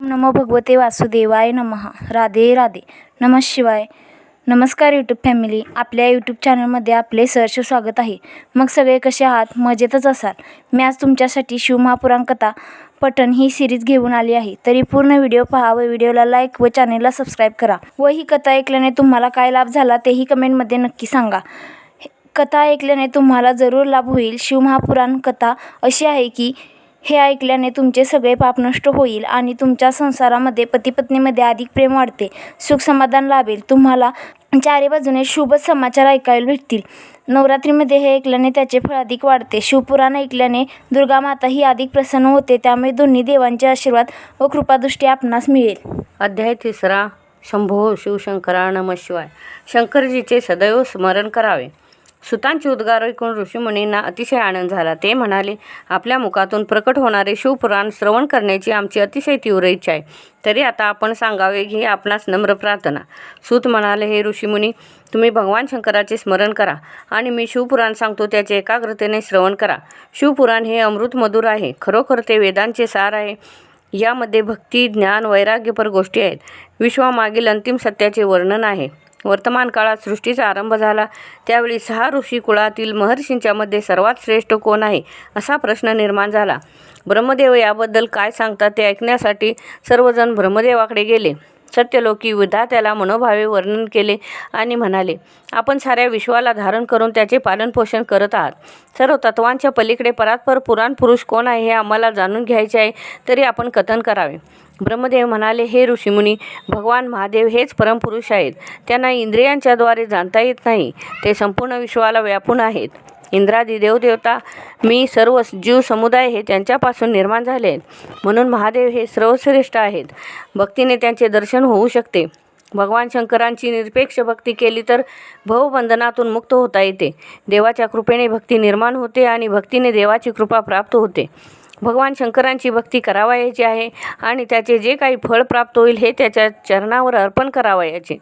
नमो भगवते वासुदेवाय नमः. राधे राधे. नमः शिवाय. नमस्कार यूट्यूब फॅमिली आपल्या यूट्यूब चॅनलमध्ये आपले सहर्ष स्वागत आहे. मग सगळे कसे आहात? मजेतच असाल? मी आज तुमच्यासाठी शिवमहापुराण कथा पठण ही सिरीज घेऊन आली आहे. तरी पूर्ण व्हिडिओ पहा व व्हिडिओला लाईक व चॅनलला सबस्क्राईब करा. व ही कथा ऐकल्याने तुम्हाला काय लाभ झाला तेही कमेंटमध्ये नक्की सांगा. कथा ऐकल्याने तुम्हाला जरूर लाभ होईल. शिवमहापुराण कथा अशी आहे की हे ऐकल्याने तुमचे सगळे पाप नष्ट होईल आणि तुमच्या संसारामध्ये पतीपत्नीमध्ये अधिक प्रेम वाढते. सुख समाधान लाभेल. तुम्हाला चारी बाजूने शुभ समाचार ऐकायला भेटतील. नवरात्रीमध्ये हे ऐकल्याने त्याचे फळ अधिक वाढते. शिवपुराण ऐकल्याने दुर्गा माता ही अधिक प्रसन्न होते. त्यामुळे दोन्ही देवांचे आशीर्वाद व कृपादृष्टी आपणास मिळेल. अध्याय तिसरा. शंभो शिवशंकरा नम शिवाय. शंकरजीचे सदैव स्मरण करावे. सुतांचे उद्गार ऐकून ऋषीमुनींना अतिशय आनंद झाला. ते म्हणाले आपल्या मुखातून प्रकट होणारे शिवपुराण श्रवण करण्याची आमची अतिशय तीव्र इच्छा आहे. तरी आता आपण सांगावे ही आपणास नम्र प्रार्थना. सूत म्हणाले हे ऋषीमुनी तुम्ही भगवान शंकराचे स्मरण करा आणि मी शिवपुराण सांगतो त्याचे एकाग्रतेने श्रवण करा. शिवपुराण हे अमृत मधुर आहे. खरोखर ते वेदांचे सार आहे. यामध्ये भक्ती ज्ञान वैराग्यपर गोष्टी आहेत. विश्वामागील अंतिम सत्याचे वर्णन आहे. वर्तमान काळात सृष्टीचा आरंभ झाला. त्यावेळी सहा ऋषी कुळातील महर्षींच्यामध्ये सर्वात श्रेष्ठ कोण आहे असा प्रश्न निर्माण झाला. ब्रह्मदेव याबद्दल काय सांगतात ते ऐकण्यासाठी सर्वजण ब्रह्मदेवाकडे गेले. सत्यलोकी विधात्याला मनोभावे वर्णन केले आणि म्हणाले आपण साऱ्या विश्वाला धारण करून त्याचे पालनपोषण करत आहात. सर्व तत्वांच्या पलीकडे परात्पर पुराण पुरुष कोण आहे हे आम्हाला जाणून घ्यायचे आहे तरी आपण कथन करावे. ब्रह्मदेव म्हणाले हे ऋषीमुनी भगवान महादेव हेच परमपुरुष आहेत. त्यांना इंद्रियांच्याद्वारे जाणता येत नाही. ते संपूर्ण विश्वाला व्यापून आहेत. इंद्रादी देवदेवता मी सर्व जीव समुदाय हे त्यांच्यापासून निर्माण झाले आहेत. म्हणून महादेव हे सर्वश्रेष्ठ आहेत. भक्तीने त्यांचे दर्शन होऊ शकते. भगवान शंकरांची निरपेक्ष भक्ती केली तर भवबंधनातून मुक्त होता येते. देवाच्या कृपेने भक्ती निर्माण होते आणि भक्तीने देवाची कृपा प्राप्त होते. भगवान शंकरांची भक्ती करावयाची आहे आणि त्याचे जे काही फळ प्राप्त होईल हे त्याच्या चरणावर अर्पण करावयाचे.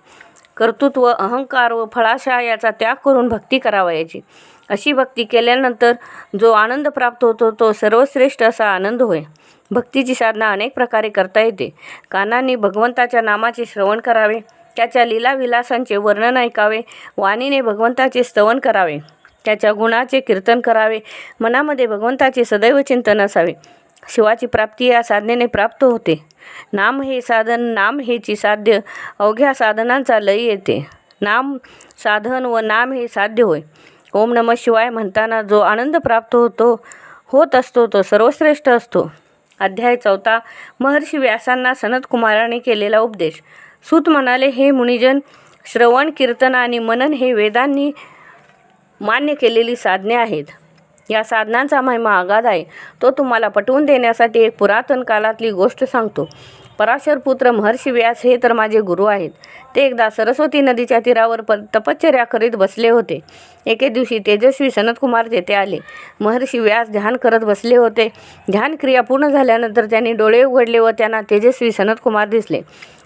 कर्तृत्व अहंकार व फळाशा याचा त्याग करून भक्ती करावयाची. अशी भक्ती केल्यानंतर जो आनंद प्राप्त होतो तो सर्वश्रेष्ठ असा आनंद होय. भक्तीची साधना अनेक प्रकारे करता येते. कानांनी भगवंताच्या नामाचे श्रवण करावे त्याच्या लीलाविलासांचे वर्णन ऐकावे वाणीने भगवंताचे स्तवन करावे. त्याच्या गुणाचे कीर्तन करावे. मनामध्ये भगवंताचे सदैव चिंतन असावे. शिवाची प्राप्ती या साधनेने प्राप्त होते. नाम हे साधन नाम हेची साध्य अवघ्या साधनांचा लय येते. नाम साधन व नाम हे साध्य होय. ओम नम शिवाय म्हणताना जो आनंद प्राप्त होतो होत असतो तो सर्वश्रेष्ठ असतो. अध्याय चौथा महर्षी व्यासांना सनत कुमाराने केलेला उपदेश. सूत म्हणाले हे मुनिजन श्रवण कीर्तन आणि मनन हे वेदांनी मान्य केलेली साधने आहेत. या साधनांचा महिमा आगाध आहे. तो तुम्हाला पटवून देण्यासाठी एक पुरातन काळातली गोष्ट सांगतो. पराशर पुत्र महर्षी व्यास हे तर माझे गुरु आहेत. ते एकदा सरस्वती नदीच्या तीरावर प तपश्चर्या करीत बसले होते. एके दिवशी तेजस्वी सनतकुमार तेथे आले. महर्षी व्यास ध्यान करत बसले होते. ध्यान क्रिया पूर्ण झाल्यानंतर त्यांनी डोळे उघडले व त्यांना तेजस्वी सनतकुमार दिसले.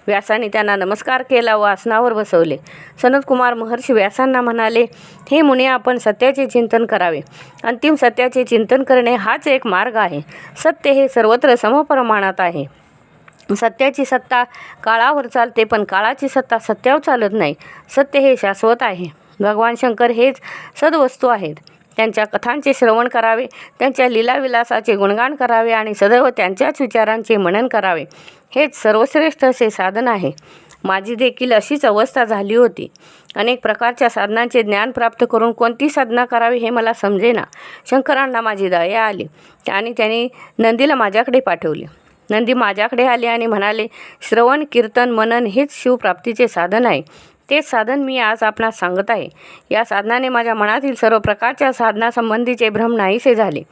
व्यासाने त्यांना नमस्कार केला व आसनावर बसवले. सनतकुमार महर्षी व्यासांना म्हणाले हे मुने आपण सत्याचे चिंतन करावे. अंतिम सत्याचे चिंतन करणे हाच एक मार्ग आहे. सत्य हे सर्वत्र समप्रमाणात आहे. सत्याची सत्ता काळावर चालते पण काळाची सत्ता सत्यावर चालत नाही. सत्य हे शाश्वत आहे. भगवान शंकर हेच सद्वस्तू आहेत. त्यांच्या कथांचे श्रवण करावे त्यांच्या लीलाविलासाचे गुणगान करावे आणि सदैव त्यांच्याच विचारांचे मनन करावे. हेच सर्वश्रेष्ठ असे साधन आहे. माझी देखील अशीच अवस्था झाली होती. अनेक प्रकारच्या साधनांचे ज्ञान प्राप्त करून कोणती साधना करावी हे मला समजेना. शंकरांना माझी दया आली आणि त्यांनी नंदीला माझ्याकडे पाठवले. नंदी माझ्याकडे आले आणि म्हणाले श्रवण कीर्तन मनन हेच शिवप्राप्तीचे साधन आहे. तेच साधन मी आज आपणास सांगत आहे. या साधनाने माझ्या मनातील सर्व प्रकारच्या साधनासंबंधीचे भ्रम नाहीसे झाले.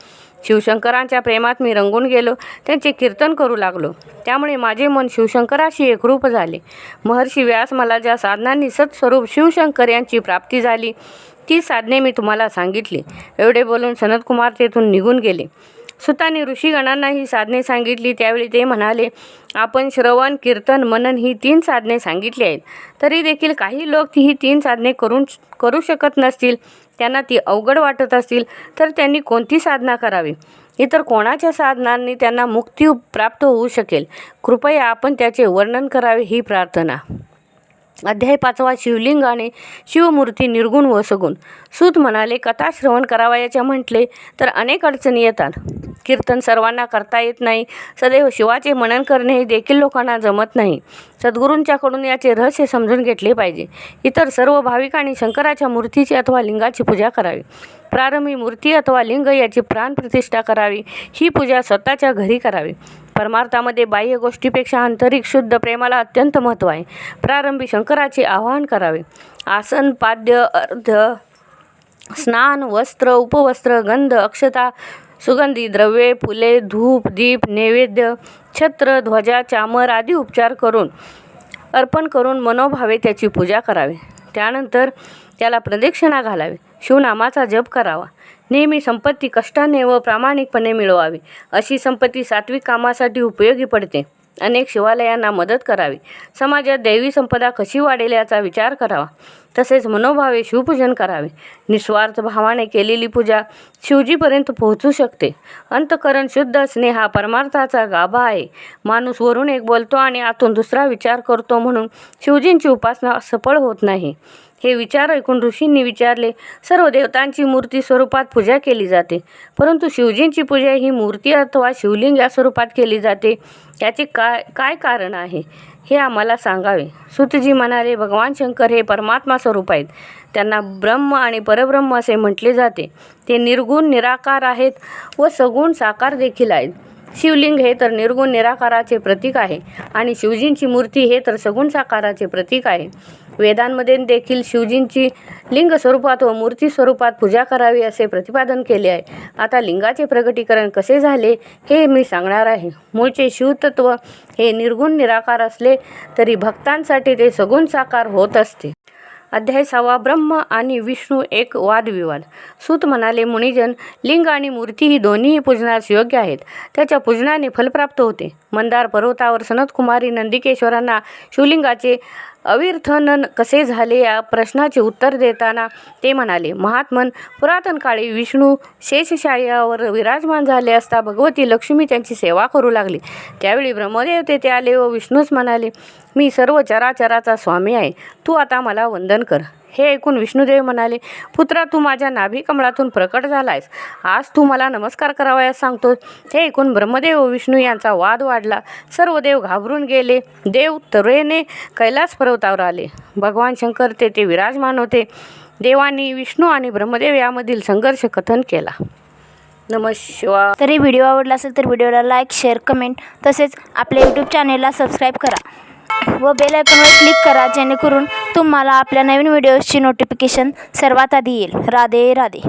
शिवशंकरांच्या प्रेमात मी रंगून गेलो त्यांचे कीर्तन करू लागलो. त्यामुळे माझे मन शिवशंकराशी एकरूप झाले. महर्षी व्यास मला ज्या साधनांनी सत्स्वरूप शिवशंकर यांची प्राप्ती झाली ती साधने मी तुम्हाला सांगितली. एवढे बोलून सनतकुमार तेथून निघून गेले. सुताने ऋषीगणांना ही साधने सांगितली. त्यावेळी ते म्हणाले आपण श्रवण कीर्तन मनन ही तीन साधने सांगितली आहेत. तरी देखील काही लोक ही तीन साधने करून करू शकत नसतील. त्यांना ती अवघड वाटत असतील. तर त्यांनी कोणती साधना करावी? इतर कोणाच्या साधनांनी त्यांना मुक्ती प्राप्त होऊ शकेल? कृपया आपण त्याचे वर्णन करावे ही प्रार्थना. अध्याय पाचवा शिवलिंग आणि शिवमूर्ती निर्गुण व सगुण. सूत म्हणाले कथा श्रवण करावयाच्या म्हटले तर अनेक अडचणी येतात. कीर्तन सर्वांना करता येत नाही. सदैव शिवाचे मनन करणे हे देखील लोकांना जमत नाही. सद्गुरूंच्याकडून याचे रहस्य समजून घेतले पाहिजे. इतर सर्व भाविकांनी शंकराच्या मूर्तीची अथवा लिंगाची पूजा करावी. प्रारंभी मूर्ती अथवा लिंग याची प्राणप्रतिष्ठा करावी. ही पूजा स्वतःच्या घरी करावी. परमार्थामध्ये बाह्य गोष्टीपेक्षा आंतरिक शुद्ध प्रेमाला अत्यंत महत्त्व आहे. प्रारंभी शंकराचे आवाहन करावे. आसन पाद्य अर्ध स्नान वस्त्र उपवस्त्र गंध अक्षता सुगंधी द्रव्ये फुले धूप दीप नैवेद्य छत्र ध्वजा चामर आदी उपचार करून अर्पण करून मनोभावे त्याची पूजा करावी. त्यानंतर त्याला प्रदक्षिणा घालावी. शिवनामाचा जप करावा. नेहमी संपत्ती कष्टाने व प्रामाणिकपणे मिळवावी. अशी संपत्ती सात्विक कामासाठी उपयोगी पडते. अनेक शिवालयांना मदत करावी. समाजात दैवी संपदा कशी वाढेल याचा विचार करावा. तसेच मनोभावे शिवपूजन करावे. निस्वार्थ भावाने केलेली पूजा शिवजीपर्यंत पोहोचू शकते. अंतकरण शुद्ध असणे हा परमार्थाचा गाभा आहे. माणूस वरून एक बोलतो आणि आतून दुसरा विचार करतो म्हणून शिवजींची उपासना सफळ होत नाही. हे विचार ऐकून ऋषींनी विचारले सर्व देवतांची मूर्ती स्वरूपात पूजा केली जाते. परंतु शिवजींची पूजा ही मूर्ती अथवा शिवलिंग या स्वरूपात केली जाते. याचे काय काय कारण आहे? हे आम्हाला सांगावे. सुतजी म्हणाले भगवान शंकर हे परमात्मा स्वरूप आहेत. त्यांना ब्रह्म आणि परब्रह्म असे म्हटले जाते. ते निर्गुण निराकार आहेत व सगुण साकार देखील आहेत. शिवलिंग हे तर निर्गुण निराकाराचे प्रतीक आहे आणि शिवजींची मूर्ती हे तर सगुण साकाराचे प्रतीक आहे. वेदांमध्ये देखील शिवजींची लिंग स्वरूपात व मूर्ती स्वरूपात पूजा करावी असे प्रतिपादन केले आहे. आता लिंगाचे प्रगटीकरण कसे झाले हे मी सांगणार आहे. मूळचे शिवतत्व हे निर्गुण निराकार असले तरी भक्तांसाठी ते सगुण साकार होत असते. अध्याय सहावा ब्रह्म आणि विष्णू एक वादविवाद. सूत म्हणाले मुनिजन लिंग आणि मूर्ती ही दोन्हीही पूजनास योग्य आहेत. त्याच्या पूजनाने फलप्राप्त होते. मंदार पर्वतावर सनतकुमारी नंदिकेश्वरांना शिवलिंगाचे अविर्थनन कसे झाले या प्रश्नाचे उत्तर देताना ते म्हणाले महात्मन पुरातन काळी विष्णू शेषशायावर विराजमान झाले असता भगवती लक्ष्मी त्यांची सेवा करू लागली. त्यावेळी ब्रह्मदेव तेथे आले व विष्णूच म्हणाले मी सर्व चराचराचा स्वामी आहे. तू आता मला वंदन कर. हे ऐकून विष्णुदेव म्हणाले पुत्रा तू माझ्या नाभी कमळातून प्रकट झालायस. आज तू मला नमस्कार करावयास सांगतो हे ऐकून ब्रह्मदेव व विष्णू यांचा वाद वाढला. सर्व देव घाबरून गेले. देव तरेने कैलास पर्वतावर आले. भगवान शंकर तेथे विराजमान होते. देवांनी विष्णू आणि ब्रह्मदेव यामधील संघर्ष कथन केला. नमस्कार तरी व्हिडिओ आवडला असेल तर व्हिडिओला लाईक शेअर कमेंट तसेच आपल्या यूट्यूब चॅनेलला सबस्क्राईब करा. व बेल आयकॉनवर क्लिक करा जेणेकरून तुम्हाला आपल्या नवीन व्हिडिओजची नोटिफिकेशन सर्वात आधी येईल. राधे राधे.